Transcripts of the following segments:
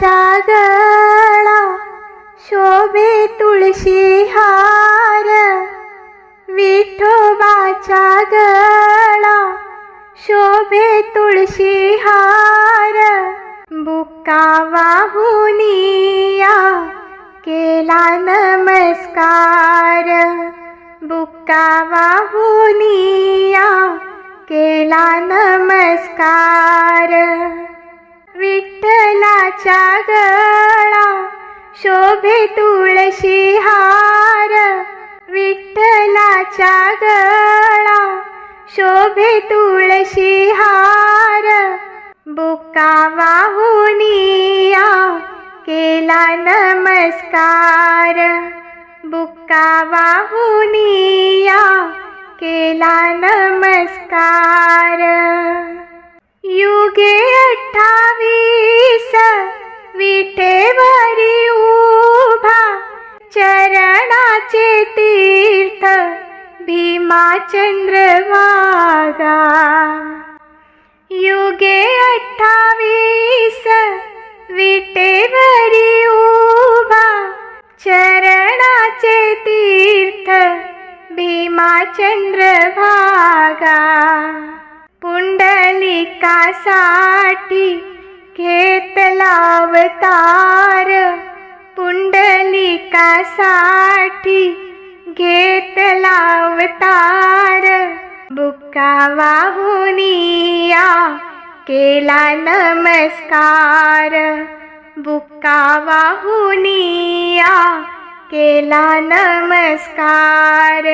गळा शोभे तुळशी हार विठोबाचा गळा शोभे तुळशी हार बुका वाहुनिया केला नमस्कार बुका वाहुनिया केला नमस्कार विठ्ठलाच्या गळा शोभे तुळशी हार. विठ्ठलाच्या गळा शोभे तुळशी हार. बुका वाहुनिया केला नमस्कार. बुका वाहुनिया केला नमस्कार. युगे अठ्ठा े तीर्थ भीमाचन्द्रमागा युगे अस विटेवरी उभा। चरणाचे तीर्थ भीमाचन्द्रभागा चन्द्र घेतलावतार पुण्डलिका पुंडलिकासाठी घेतला अवतार बुक्का वाहुनिया केला नमस्कार. बुक्का वाहुनिया केला नमस्कार.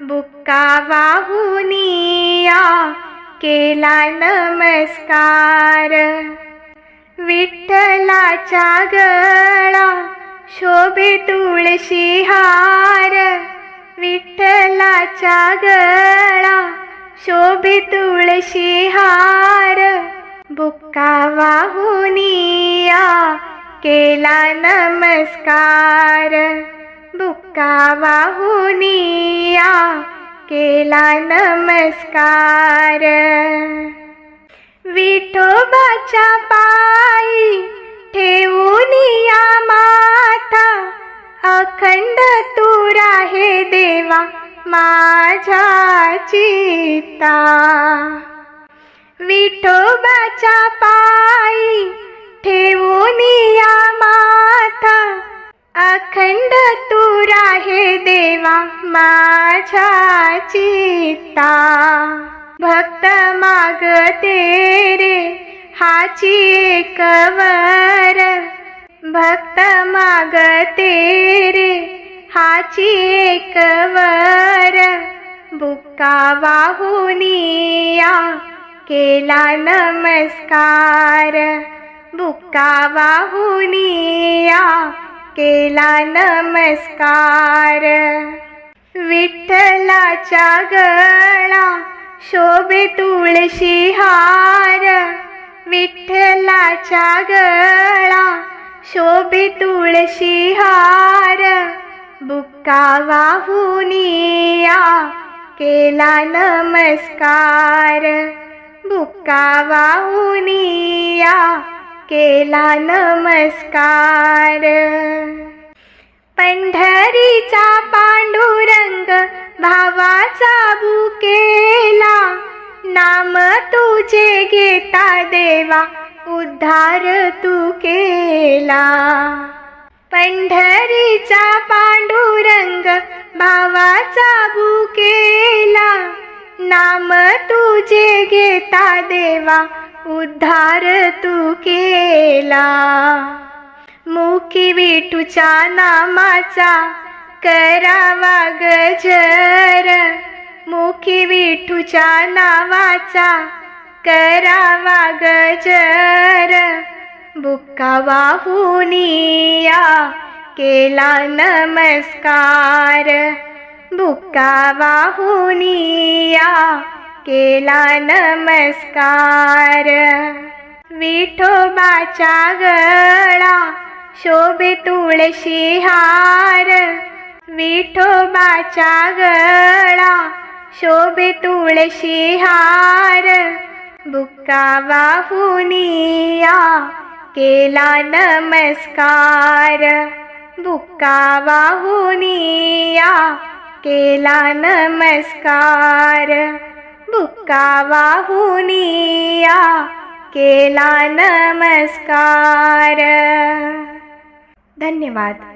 बुक्का वाहुनिया केला नमस्कार. विठ्ठलाचा गळा शोभे तुळशी हार. विठ्ठलाचा गळा शोभे तुळशी हार. बुक्का वाहुनिया केला नमस्कार. बुक्का वाहुनिया केला नमस्कार. विठोबाच्या पा ठेवून या माथा. अखंड तू राहे देवा माझ्या चिता. विठोबाच्या पायी ठेवून या माथा. अखंड तू राहे देवा माझ्या चिता. भक्त मागते रे हाची कवर भक्त मागते रे हाची कवर बुक्का वाहुनिया केला नमस्कार. बुक्का वाहुनिया केला नमस्कार. विठ्ठलाच्या गळा शोभे तुळशी हार. विठ्ठलाच्या गळा शोभे तुळशी हार. बुक्का वाहुनिया केला नमस्कार. बुक्का वाहुनिया केला नमस्कार. पंढरीचा पांडुरंग भावाचा बुकेला नाम तुझे घेता देवा उद्धार तू केला. पंढरीचा पांडुरंग भावाचा बुकेला नाम तुझे घेता देवा उद्धार तू केला. मुखी विठूच्या नामाचा करावा गजर. मुखी विठूच्या नावाचा करावा गजर. बुक्का वाहुनिया केला नमस्कार. बुक्का वाहुनिया केला नमस्कार. विठोबाचा गळा शोभे तुळशी हार. विठोबाचा गळा शोभे तुळशी हार बुक्का वाहुनिया केला नमस्कार बुक्का वाहुनिया केला नमस्कार बुक्का वाहुनिया केला नमस्कार. धन्यवाद.